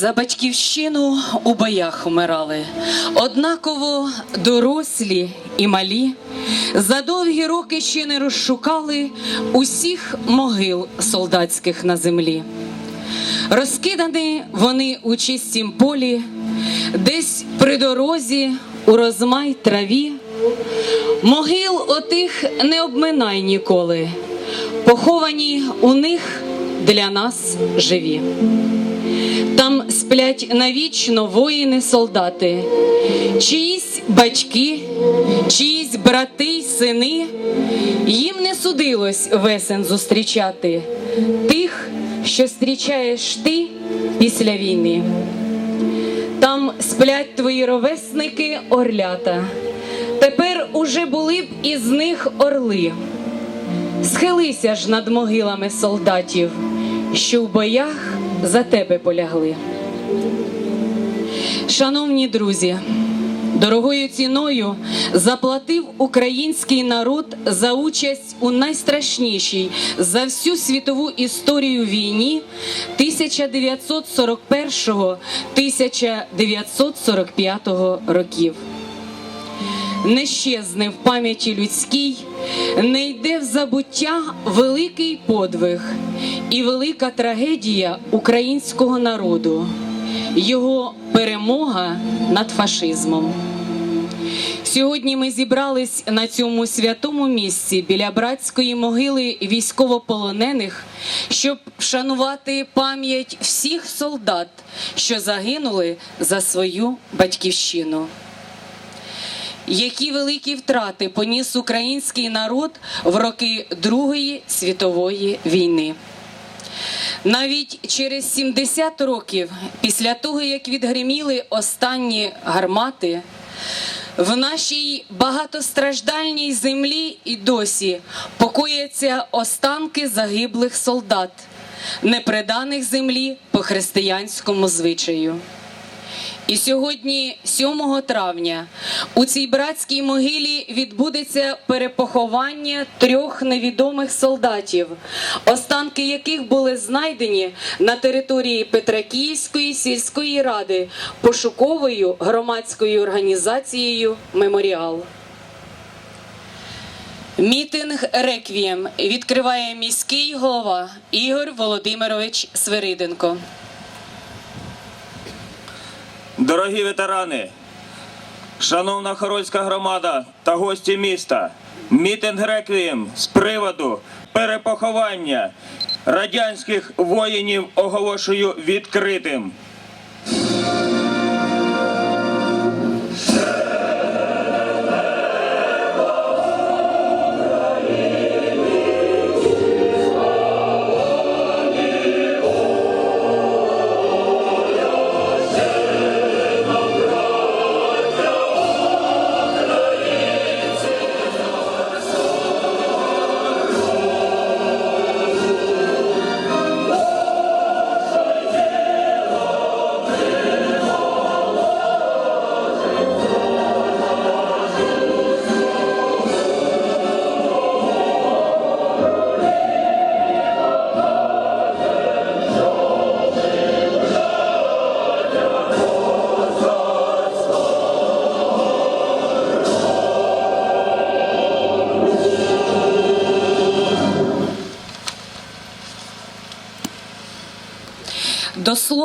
За батьківщину у боях умирали, однаково дорослі і малі. За довгі роки ще не розшукали усіх могил солдатських на землі. Розкидані вони у чистім полі, десь при дорозі у розмай траві. Могил отих не обминай ніколи, поховані у них для нас живі. Там сплять навічно воїни, солдати, чиїсь батьки, чиїсь брати й сини. Їм не судилось весен зустрічати тих, що зустрічаєш ти після війни. Там сплять твої ровесники орлята. Тепер уже були б із них орли. Схилися ж над могилами солдатів, що в боях за тебе полягли. Шановні друзі, дорогою ціною заплатив український народ за участь у найстрашнішій за всю світову історію війні 1941-1945 років. Не щезне в пам'яті людській, не йде в забуття великий подвиг і велика трагедія українського народу, його перемога над фашизмом. Сьогодні ми зібрались на цьому святому місці біля братської могили військовополонених, щоб вшанувати пам'ять всіх солдат, що загинули за свою батьківщину. Які великі втрати поніс український народ в роки Другої світової війни. Навіть через 70 років після того, як відгриміли останні гармати, в нашій багатостраждальній землі і досі покояться останки загиблих солдат, неприданих землі по християнському звичаю. І сьогодні, 7 травня, у цій братській могилі відбудеться перепоховання трьох невідомих солдатів, останки яких були знайдені на території Петракіївської сільської ради пошуковою громадською організацією Меморіал. Мітинг Реквієм відкриває міський голова Ігор Володимирович Свириденко. Дорогі ветерани, шановна хорольська громада та гості міста, мітинг реквієм з приводу перепоховання радянських воїнів оголошую відкритим.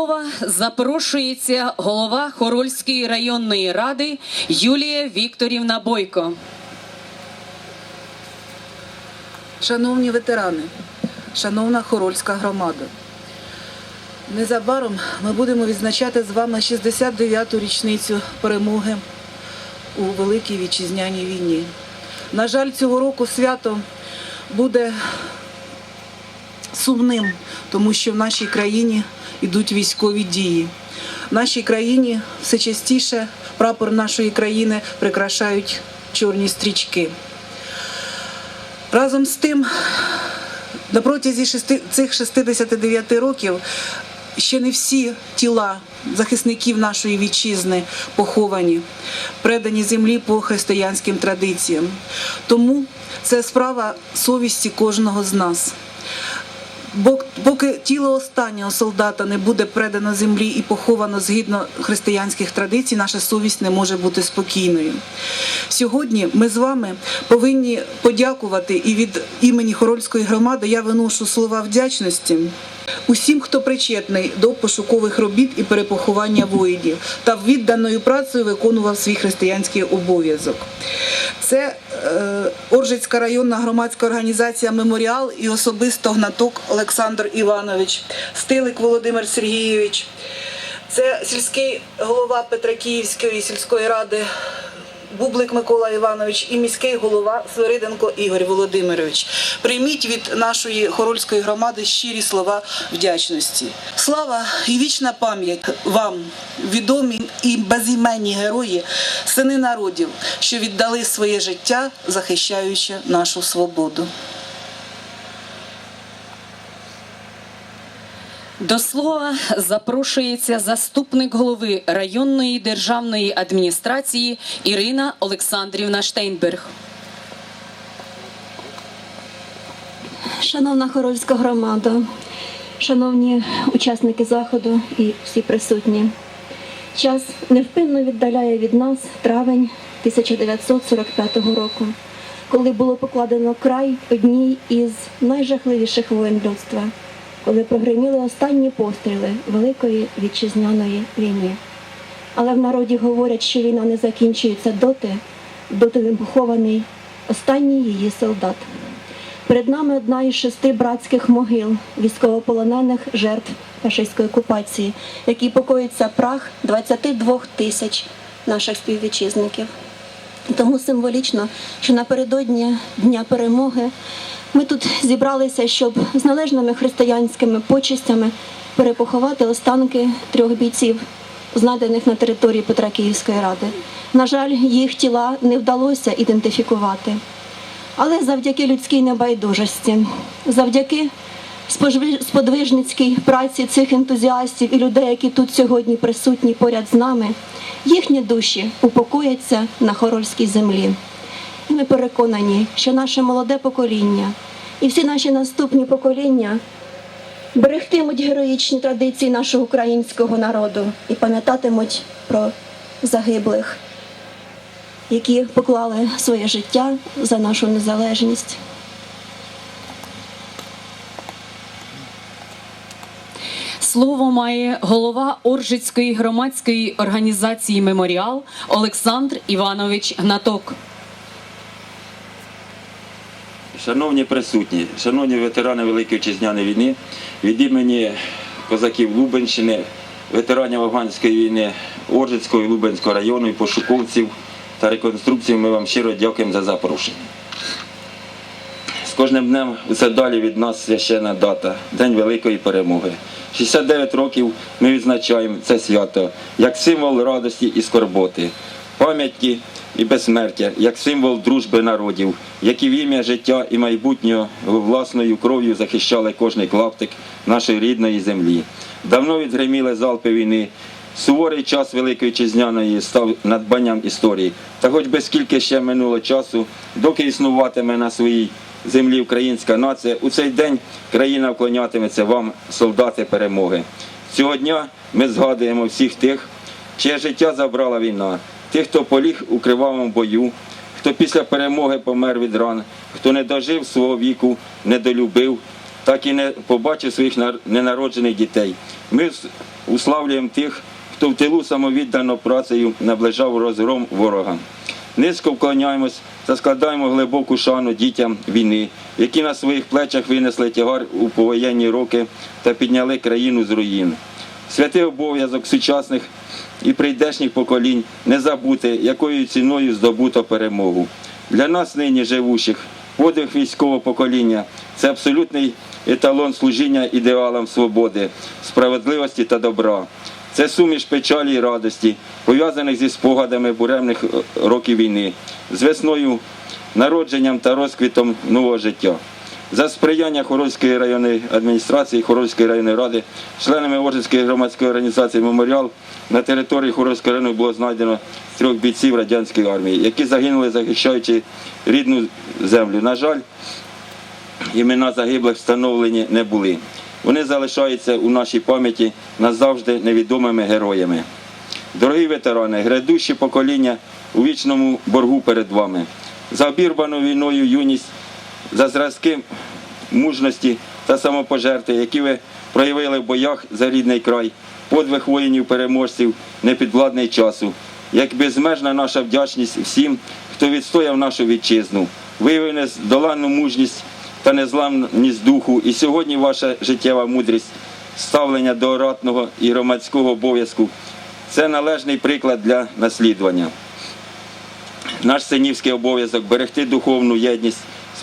Слова запрошується голова Хорольської районної ради Юлія Вікторівна Бойко. Шановні ветерани, шановна хорольська громада, незабаром ми будемо відзначати з вами 69-ту річницю перемоги у Великій Вітчизняній війні. На жаль, цього року свято буде сумним, тому що в нашій країні йдуть військові дії. В нашій країні все частіше прапор нашої країни прикрашають чорні стрічки. Разом з тим, на протязі цих 69 років ще не всі тіла захисників нашої вітчизни поховані, предані землі по християнським традиціям. Тому це справа совісті кожного з нас. Поки тіло останнього солдата не буде предано землі і поховано згідно християнських традицій, наша совість не може бути спокійною. Сьогодні ми з вами повинні подякувати і від імені Хорольської громади я виношу слова вдячності усім, хто причетний до пошукових робіт і перепоховання воїнів та відданою працею виконував свій християнський обов'язок. Це Оржицька районна громадська організація Меморіал і особисто гнаток Олександр Іванович, Стилик Володимир Сергійович. Це сільський голова Петракіївської сільської ради Бублик Микола Іванович і міський голова Свириденко Ігор Володимирович. Прийміть від нашої хорольської громади щирі слова вдячності. Слава і вічна пам'ять вам, відомі і безіменні герої, сини народів, що віддали своє життя, захищаючи нашу свободу. До слова запрошується заступник голови районної державної адміністрації Ірина Олександрівна Штейнберг. Шановна Хорольська громада, шановні учасники заходу і всі присутні, час невпинно віддаляє від нас травень 1945 року, коли було покладено край одній із найжахливіших воєн людства, коли прогреміли останні постріли Великої вітчизняної війни. Але в народі говорять, що війна не закінчується доти, доти не похований останній її солдат. Перед нами одна із шести братських могил військовополонених жертв фашистської окупації, які покоїться прах 22 тисяч наших співвітчизників. Тому символічно, що напередодні Дня перемоги ми тут зібралися, щоб з належними християнськими почестями перепоховати останки трьох бійців, знайдених на території Петра Київської ради. На жаль, їх тіла не вдалося ідентифікувати. Але завдяки людській небайдужості, завдяки сподвижницькій праці цих ентузіастів і людей, які тут сьогодні присутні поряд з нами, їхні душі упокояться на хорольській землі. Ми переконані, що наше молоде покоління і всі наші наступні покоління берегтимуть героїчні традиції нашого українського народу і пам'ятатимуть про загиблих які поклали своє життя за нашу незалежність. Слово має голова Оржицької громадської організації Меморіал Олександр Іванович Гнаток. Шановні присутні, шановні ветерани Великої Вітчизняної війни, від імені козаків Лубенщини, ветеранів Афганської війни, Оржицького і Лубенського району, і пошуковців та реконструкції ми вам щиро дякуємо за запрошення. З кожним днем усе далі від нас священна дата День Великої перемоги. 69 років ми відзначаємо це свято як символ радості і скорботи, пам'яті і безсмертя, як символ дружби народів, які в ім'я життя і майбутнього власною кров'ю захищали кожний клаптик нашої рідної землі. Давно відгриміли залпи війни. Суворий час Великої Вітчизняної став надбанням історії. Та хоч би скільки ще минуло часу, доки існуватиме на своїй землі українська нація, у цей день країна вклонятиметься вам, солдати перемоги. Цього дня ми згадуємо всіх тих, чиє життя забрала війна, тих, хто поліг у кривавому бою, хто після перемоги помер від ран, хто не дожив свого віку, не долюбив, так і не побачив своїх ненароджених дітей. Ми уславлюємо тих, хто в тилу самовіддано працею наближав розгром ворога. Низько вклоняємось та складаємо глибоку шану дітям війни, які на своїх плечах винесли тягар у повоєнні роки та підняли країну з руїн. Святий обов'язок сучасних і прийдешніх поколінь не забути, якою ціною здобуто перемогу. Для нас нині живучих подвиг військового покоління це абсолютний еталон служіння ідеалам свободи, справедливості та добра. Це суміш печалі і радості, пов'язаних зі спогадами буремних е, років війни, з весною, народженням та розквітом нового життя. За сприяння Хорольської районної адміністрації, Хорольської районної ради, членами Оржицької громадської організації Меморіал на території Хорольського району було знайдено трьох бійців радянської армії, які загинули, захищаючи рідну землю. На жаль, імена загиблих встановлені не були. Вони залишаються у нашій пам'яті назавжди невідомими героями. Дорогі ветерани, грядущі покоління у вічному боргу перед вами. За обірвану війною юність, за зразки мужності та самопожертви, які ви проявили в боях за рідний край, подвиг воїнів-переможців непідвладний часу, як безмежна наша вдячність всім, хто відстояв нашу вітчизну, виявив нездоланну мужність та незламність духу. І сьогодні ваша життєва мудрість, ставлення до ратного і громадського обов'язку це належний приклад для наслідування. Наш синівський обов'язок берегти духовну єдність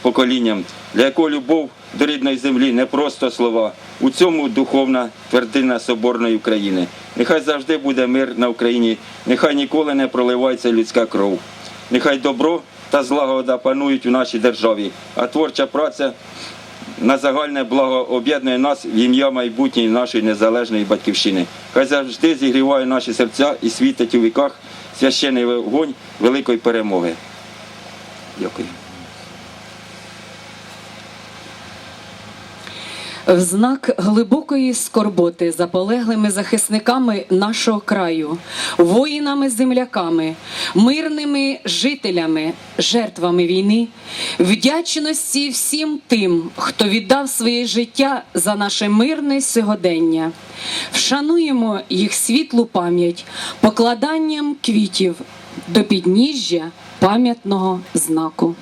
поколінням, для якого любов до рідної землі не просто слова. У цьому духовна твердина Соборної України. Нехай завжди буде мир на Україні, нехай ніколи не проливається людська кров. Нехай добро та злагода панують у нашій державі, а творча праця на загальне благо об'єднує нас в ім'я майбутньої нашої незалежної батьківщини. Хай завжди зігріває наші серця і світить у віках священий вогонь великої перемоги. Дякую. В знак глибокої скорботи за полеглими захисниками нашого краю, воїнами-земляками, мирними жителями, жертвами війни, вдячності всім тим, хто віддав своє життя за наше мирне сьогодення. Вшануємо їх світлу пам'ять покладанням квітів до підніжжя пам'ятного знаку.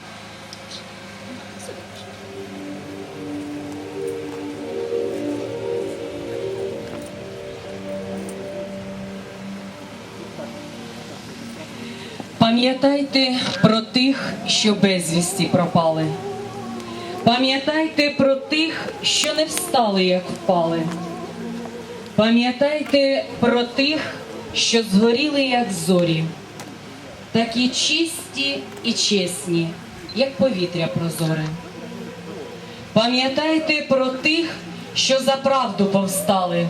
Пам'ятайте про тих, що безвісті пропали. Пам'ятайте про тих, що не встали, як впали. Пам'ятайте про тих, що згоріли, як зорі, такі чисті і чесні, як повітря прозоре. Пам'ятайте про тих, що за правду повстали.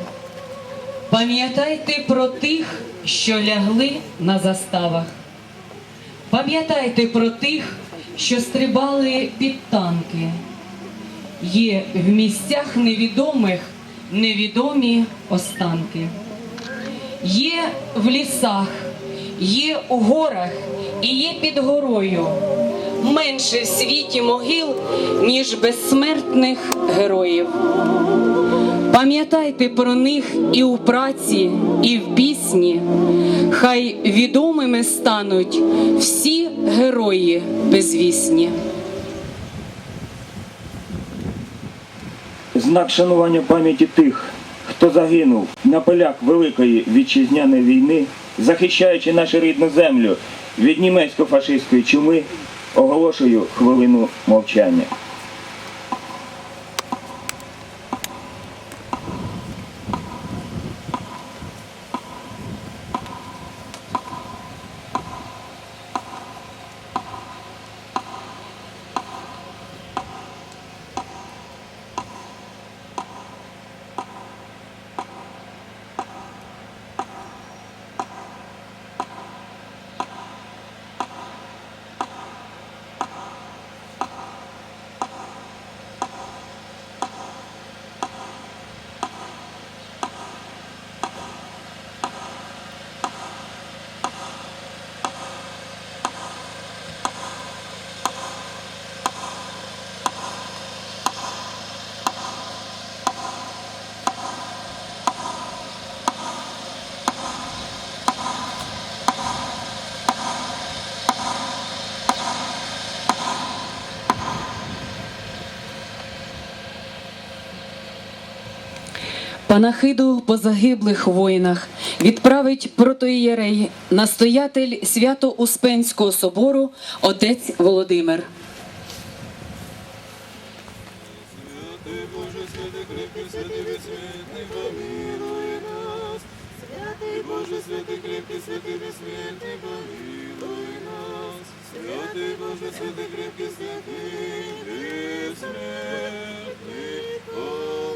Пам'ятайте про тих, що лягли на заставах. Пам'ятайте про тих, що стрибали під танки. Є в місцях невідомих невідомі останки. Є в лісах, є у горах і є під горою. Менше в світі могил, ніж безсмертних героїв. Пам'ятайте про них і у праці, і в пісні. Хай відомими стануть всі герої безвісні. Знак шанування пам'яті тих, хто загинув на полях Великої вітчизняної війни, захищаючи нашу рідну землю від німецько-фашистської чуми, оголошую хвилину мовчання. Панахиду по загиблих воїнах відправить протоієрей, настоятель Свято-Успенського собору отець Володимир. Святий Боже, святий кріпкий, святий безсмертний, помилуй нас. Святий Боже, святий кріпкий, святий безсмертний, помилуй нас. Святий Боже, святий кріпкий, святий безсмертний, помилуй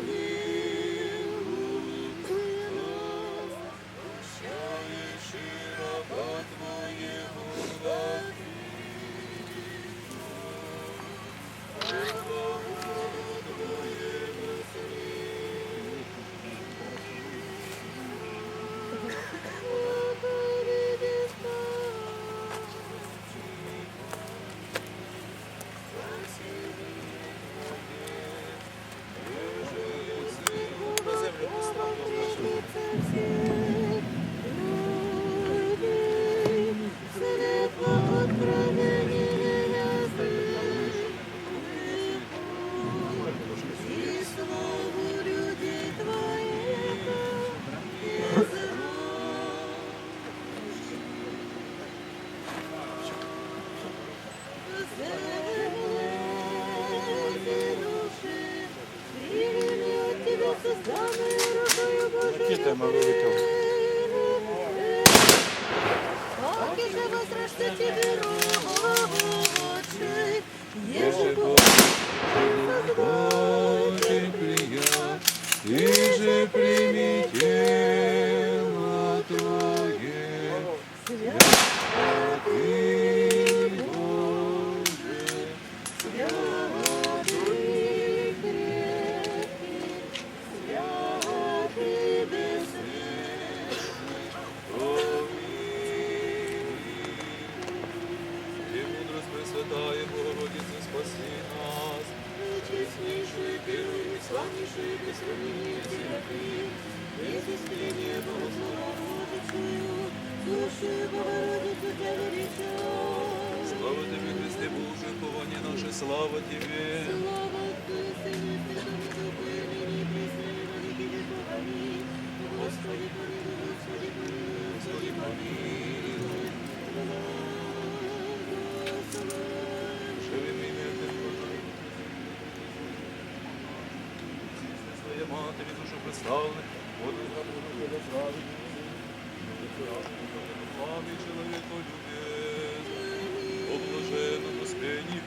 матері, душу представлених, воду зраду для слави. Славі чоловіку любезний, о блаженному спині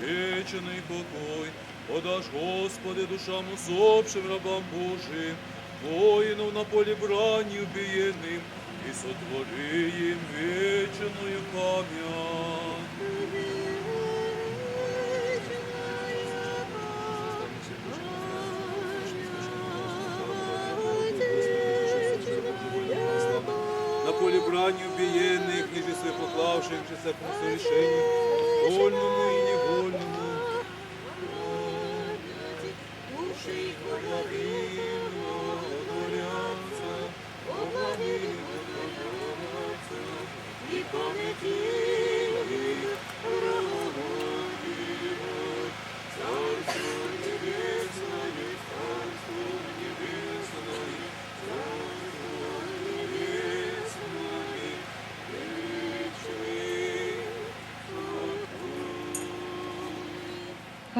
покой, подаш, Господи, душам усопшим рабам Божим, воїнов на полі брані убієним, і сотвори їм веченою пам'ять. Поклавши, чи всякому сорішенні, вольному і невольному.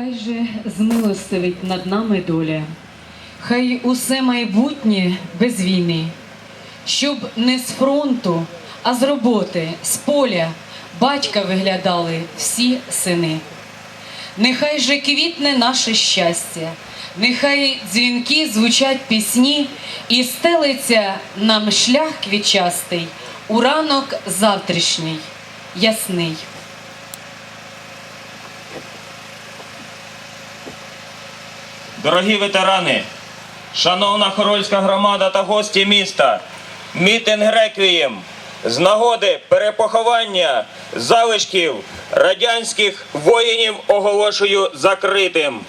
Хай же змилостивить над нами доля, хай усе майбутнє без війни, щоб не з фронту, а з роботи, з поля батька виглядали всі сини. Нехай же квітне наше щастя, нехай дзвінки звучать пісні, і стелиться нам шлях квітчастий у ранок завтрашній, ясний. Дорогі ветерани, шановна хорольська громада та гості міста, мітинг реквієм з нагоди перепоховання залишків радянських воїнів оголошую закритим.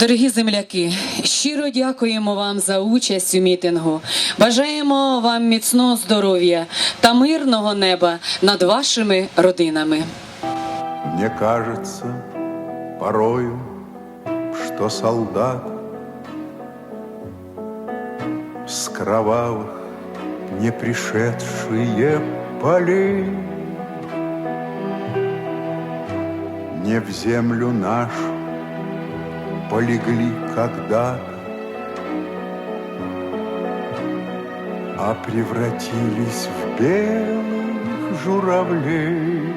Дорогі земляки, щиро дякуємо вам за участь у мітингу. Бажаємо вам міцного здоров'я та мирного неба над вашими родинами. Мне кажется порою, что солдат с кровавых не пришедшие полей не в землю нашу полегли когда-то, а превратились в белых журавлей.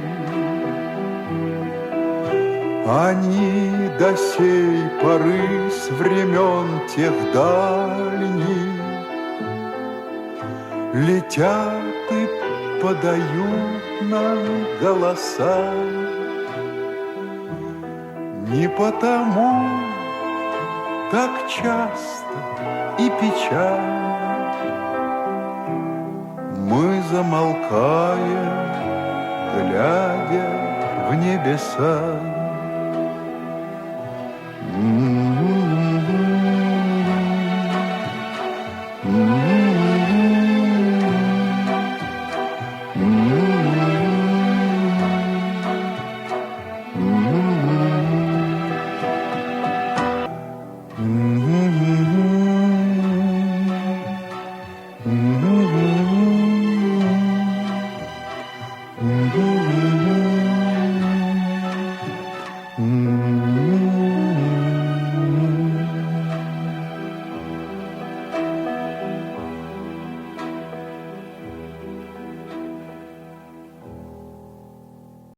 Они до сей поры с времен тех дальних Летят и подают нам голоса Не потому так часто и печально Мы замолкаем, глядя в небеса.